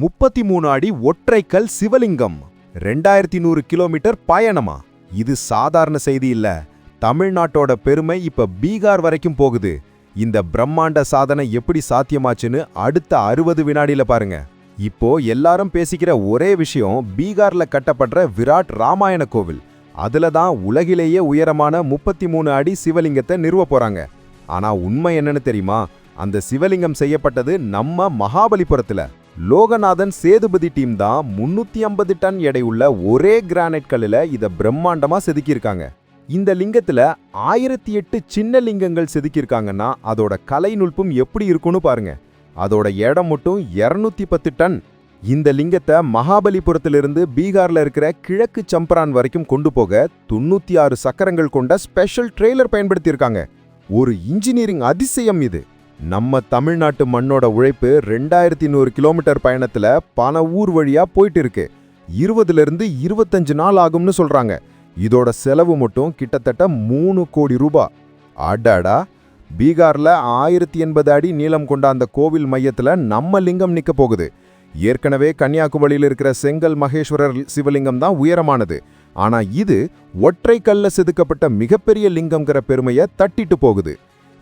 முப்பத்தி மூணு அடி ஒற்றைக்கல் சிவலிங்கம் ரெண்டாயிரத்தி நூறு கிலோமீட்டர் பயணமா? இது சாதாரண செய்தி இல்ல. தமிழ்நாட்டோட பெருமை இப்ப பீகார் வரைக்கும் போகுது. இந்த பிரம்மாண்ட சாதனை எப்படி சாத்தியமாச்சுன்னு அடுத்த அறுபது வினாடியில பாருங்க. இப்போ எல்லாரும் பேசிக்கிற ஒரே விஷயம் பீகார்ல கட்டப்படுற விராட் ராமாயண கோவில். அதுல தான் உலகிலேயே உயரமான முப்பத்தி மூணு அடி சிவலிங்கத்தை நிறுவ போறாங்க. ஆனா உண்மை என்னன்னு தெரியுமா? அந்த சிவலிங்கம் செய்யப்பட்டது நம்ம மகாபலிபுரத்துல. லோகநாதன் சேதுபதி டீம் தான் முன்னூத்தி ஐம்பது டன் எடையுள்ள ஒரே கிரானைட் கல்லில் இதை பிரம்மாண்டமா செதுக்கியிருக்காங்க. இந்த லிங்கத்துல ஆயிரத்தி எட்டு சின்ன லிங்கங்கள் செதுக்கியிருக்காங்கன்னா அதோட கலை நுட்பம் எப்படி இருக்கும்னு பாருங்க. அதோட இடம் மட்டும் 210 பத்து டன். இந்த லிங்கத்தை மகாபலிபுரத்திலிருந்து பீகார்ல இருக்கிற கிழக்கு சம்பரான் வரைக்கும் கொண்டு போக தொண்ணூத்தி ஆறு சக்கரங்கள் கொண்ட ஸ்பெஷல் ட்ரெய்லர் பயன்படுத்தியிருக்காங்க. ஒரு இன்ஜினியரிங் அதிசயம் இது. நம்ம தமிழ்நாட்டு மண்ணோட உழைப்பு ரெண்டாயிரத்தி நூறு கிலோமீட்டர் பயணத்தில் பல ஊர் வழியாக போயிட்டு இருக்கு இருபதுலேருந்து இருபத்தஞ்சு நாள் ஆகும்னு சொல்கிறாங்க இதோட செலவு மட்டும் கிட்டத்தட்ட மூணு கோடி ரூபாய் அடாடா! பீகாரில் ஆயிரத்தி எண்பது அடி நீளம் கொண்ட அந்த கோவில் மையத்தில் நம்ம லிங்கம் நிற்க போகுது. ஏற்கனவே கன்னியாகுமரியில் இருக்கிற செங்கல் மகேஸ்வரர் சிவலிங்கம் தான் உயரமானது. ஆனால் இது ஒற்றை கல்ல செதுக்கப்பட்ட மிகப்பெரிய லிங்கம்ங்கிற பெருமையை தட்டிட்டு போகுது.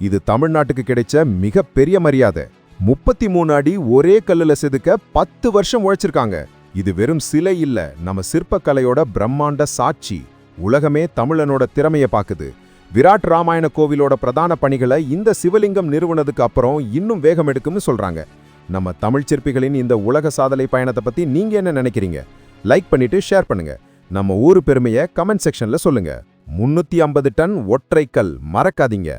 இது தமிழ்நாட்டுக்கு கிடைச்ச மிகப்பெரிய மரியாதை. முப்பத்தி மூணு அடி ஒரே கல்லுல செதுக்க பத்து வருஷம் உழைச்சிருக்காங்க. இது வெறும் சிலை இல்ல நம்ம சிற்பக்கலையோட பிரம்மாண்ட சாட்சி. உலகமே தமிழனோட திறமைய பாக்குது. விராட் ராமாயண கோவிலோட பிரதான பணிகளை இந்த சிவலிங்கம் நிறுவனதுக்கு அப்புறம் இன்னும் வேகம் எடுக்கும்னு சொல்றாங்க. நம்ம தமிழ் சிற்பிகளின் இந்த உலக சாதனை பயணத்தை பத்தி நீங்க என்ன நினைக்கிறீங்க? லைக் பண்ணிட்டு ஷேர் பண்ணுங்க. நம்ம ஊர் பெருமையை கமெண்ட் செக்ஷன்ல சொல்லுங்க. முன்னூத்தி ஐம்பது டன் ஒற்றைக்கல் மறக்காதீங்க.